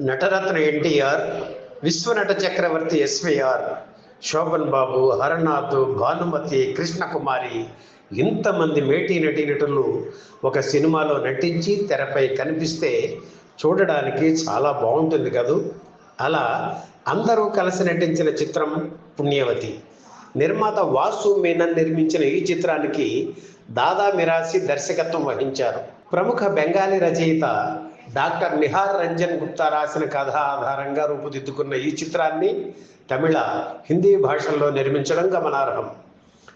నటరత్న ఎన్టీఆర్ విశ్వనట చక్రవర్తి ఎస్విఆర్ శోభన్ బాబు హరనాథ్ భానుమతి కృష్ణకుమారి ఇంతమంది మేటి నటీనటులు ఒక సినిమాలో నటించి తెరపై కనిపిస్తే చూడడానికి చాలా బాగుంటుంది కదూ? అలా అందరూ కలిసి నటించిన చిత్రం పుణ్యవతి. నిర్మాత వాసు మీనన్ నిర్మించిన ఈ చిత్రానికి దాదా మిరాసి దర్శకత్వం వహించారు. ప్రముఖ బెంగాలీ రచయిత డాక్టర్ నిహార్ రంజన్ గుప్తా రాసిన కథ ఆధారంగా రూపుదిద్దుకున్న ఈ చిత్రాన్ని తమిళ హిందీ భాషల్లో నిర్మించడం గమనార్హం.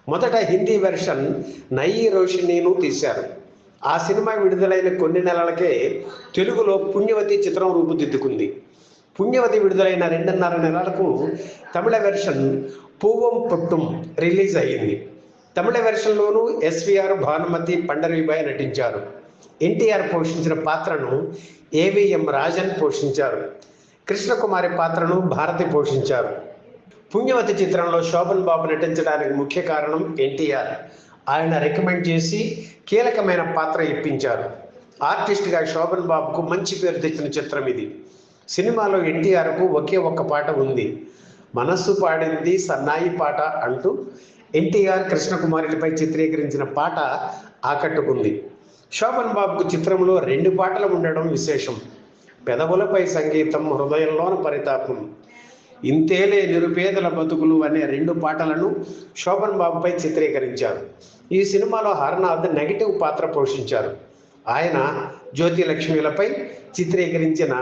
మొదట హిందీ వెర్షన్ నయీ రోషినీను తీశారు. ఆ సినిమా విడుదలైన కొన్ని నెలలకే తెలుగులో పుణ్యవతి చిత్రం రూపుదిద్దుకుంది. పుణ్యవతి విడుదలైన రెండున్నర నెలలకు తమిళ వెర్షన్ పూవం పొట్టుం రిలీజ్ అయ్యింది. తమిళ వెర్షన్లోనూ ఎస్విఆర్ భానుమతి పండరీబాయ్ నటించారు. ఎన్టీఆర్ పోషించిన పాత్రను ఏవిఎం రాజన్ పోషించారు. కృష్ణకుమారి పాత్రను భారతి పోషించారు. పుణ్యవతి చిత్రంలో శోభన్ బాబు నటించడానికి ముఖ్య కారణం ఎన్టీఆర్. ఆయన రికమెండ్ చేసి కీలకమైన పాత్ర ఇప్పించారు. ఆర్టిస్ట్గా శోభన్ బాబుకు మంచి పేరు తెచ్చిన చిత్రం ఇది. సినిమాలో ఎన్టీఆర్కు ఒకే ఒక్క పాట ఉంది. మనస్సు పాడింది సన్నాయి పాట అంటూ ఎన్టీఆర్ కృష్ణకుమారులపై చిత్రీకరించిన పాట ఆకట్టుకుంది. శోభన్ బాబుకు చిత్రంలో రెండు పాటలు ఉండడం విశేషం. పెదవులపై సంగీతం హృదయంలోన పరితాపం. ఇంతేలే నిరుపేదల బతుకులు అనే రెండు పాటలను శోభన్ బాబుపై చిత్రీకరించారు. ఈ సినిమాలో హర్నాథ్ నెగిటివ్ పాత్ర పోషించారు. ఆయన జ్యోతిలక్ష్మిలపై చిత్రీకరించిన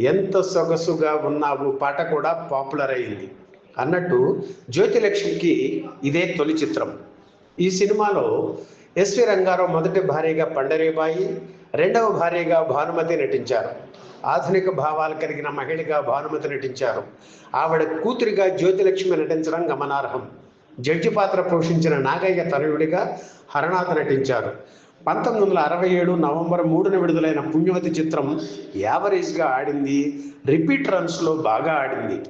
ఎంత సొగసుగా ఉన్నావు పాట కూడా పాపులర్ అయింది. అన్నట్టు జ్యోతిలక్ష్మికి ఇదే తొలి చిత్రం. ఈ సినిమాలో ఎస్వి రంగారావు మొదటి భార్యగా పండరీబాయి రెండవ భార్యగా భానుమతి నటించారు. ఆధునిక భావాలు కలిగిన మహిళగా భానుమతి నటించారు. ఆవిడ కూతురిగా జ్యోతిలక్ష్మి నటించడం గమనార్హం. జడ్జి పాత్ర పోషించిన నాగయ్య తనయుడిగా హరనాథ నటించారు. పంతొమ్మిది వందల అరవై ఏడు నవంబర్ మూడున విడుదలైన పుణ్యవతి చిత్రం యావరేజ్గా ఆడింది. రిపీట్ రన్స్లో బాగా ఆడింది.